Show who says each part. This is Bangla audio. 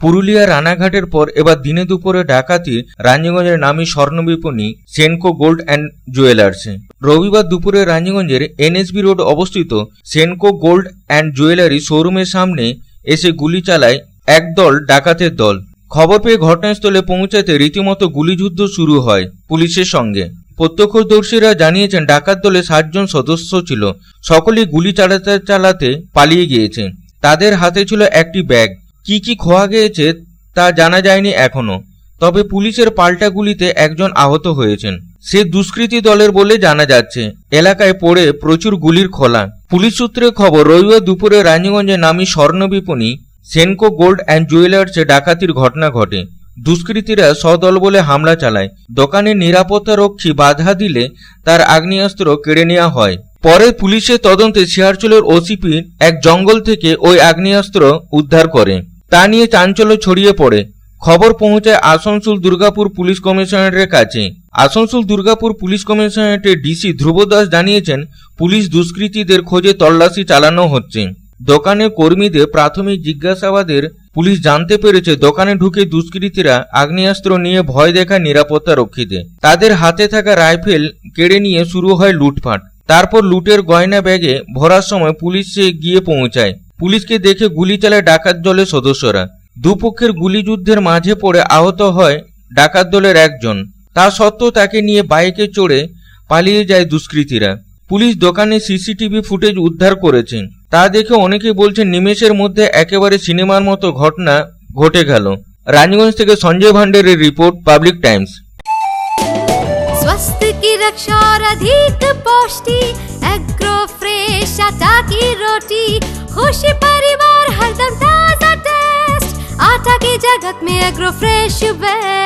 Speaker 1: পুরুলিয়া রানাঘাটের পর এবার দিনে দুপুরে ডাকাতি, রানীগঞ্জের নামী স্বর্ণ বিপণী সেনকো গোল্ড অ্যান্ড জুয়েলার্সে রবিবার দুপুরে রানীগঞ্জের এনএসবি রোড অবস্থিত সেনকো গোল্ড অ্যান্ড জুয়েলারি শোরুমের সামনে এসে গুলি চালায় একদল ডাকাতের দল। খবর পেয়ে ঘটনাস্থলে পৌঁছাতে রীতিমতো গুলিযুদ্ধ শুরু হয় পুলিশের সঙ্গে। প্রত্যক্ষদর্শীরা জানিয়েছেন, ডাকাত দলে ষাটজন সদস্য ছিল। সকলেই গুলি চালাতে চালাতে পালিয়ে গিয়েছে। তাদের হাতে ছিল একটি ব্যাগ। কি কি খোয়া গিয়েছে তা জানা যায়নি এখনও। তবে পুলিশের পাল্টা গুলিতে একজন আহত হয়েছেন। সে দুষ্কৃতী দলের বলে জানা যাচ্ছে, এলাকায় পড়ে প্রচুর গুলির খোলা। পুলিশ সূত্রে খবর, রবিবার দুপুরে রানীগঞ্জে নামী স্বর্ণ বিপণী সেনকো গোল্ড অ্যান্ড জুয়েলার্সে ডাকাতির ঘটনা ঘটে। দুষ্কৃতীরা সদল বলে হামলা চালায়। দোকানের নিরাপত্তা রক্ষী বাধা দিলে তার আগ্নেয়াস্ত্র কেড়ে নেওয়া হয়। পরে পুলিশের তদন্তে শিয়ারচলের ওসিপি এক জঙ্গল থেকে ওই আগ্নেয়াস্ত্র উদ্ধার করে। তা নিয়ে চাঞ্চল্য ছড়িয়ে পড়ে। খবর পৌঁছায় আসানসোল দুর্গাপুর পুলিশ কমিশনারের কাছে। আসানসোল দুর্গাপুর পুলিশ কমিশনারেটের ডিসি ধ্রুব দাস জানিয়েছেন, পুলিশ দুষ্কৃতীদের খোঁজে তল্লাশি চালানো হচ্ছে। দোকানের কর্মীদের প্রাথমিক জিজ্ঞাসাবাদের পুলিশ জানতে পেরেছে, দোকানে ঢুকে দুষ্কৃতীরা আগ্নেয়াস্ত্র নিয়ে ভয় দেখায় নিরাপত্তা রক্ষীদের তাদের হাতে থাকা রাইফেল কেড়ে নিয়ে শুরু হয় লুটপাট। তারপর লুটের গয়না ব্যাগে ভরার সময় পুলিশ গিয়ে পৌঁছায়। পুলিশকে দেখে গুলি চালায় ডাকাত দলের সদস্যরা। দুপক্ষের গুলিযুদ্ধের মাঝে পড়ে আহত হয় ডাকাত দলের একজন। তা সত্ত্বেও তাকে নিয়ে বাইকে চড়ে পালিয়ে যায় দুষ্কৃতীরা। পুলিশ দোকানে সিসিটিভি ফুটেজ উদ্ধার করেছেন। তা দেখে অনেকে বলছেন নিমেষের মধ্যে একেবারে সিনেমার মতো ঘটনা ঘটে গেল। রানীগঞ্জ থেকে সঞ্জয় ভান্ডারের রিপোর্ট, পাবলিক
Speaker 2: টাইমস। স্বাস্থ্য কি রক্ষা অধিক পুষ্টি? এগ্রো ফ্রেশ আটা কি রুটি? খুশি পরিবার হরদম তাজা টেস্ট আটা কি জগত মে এগ্রো ফ্রেশ বেস্ট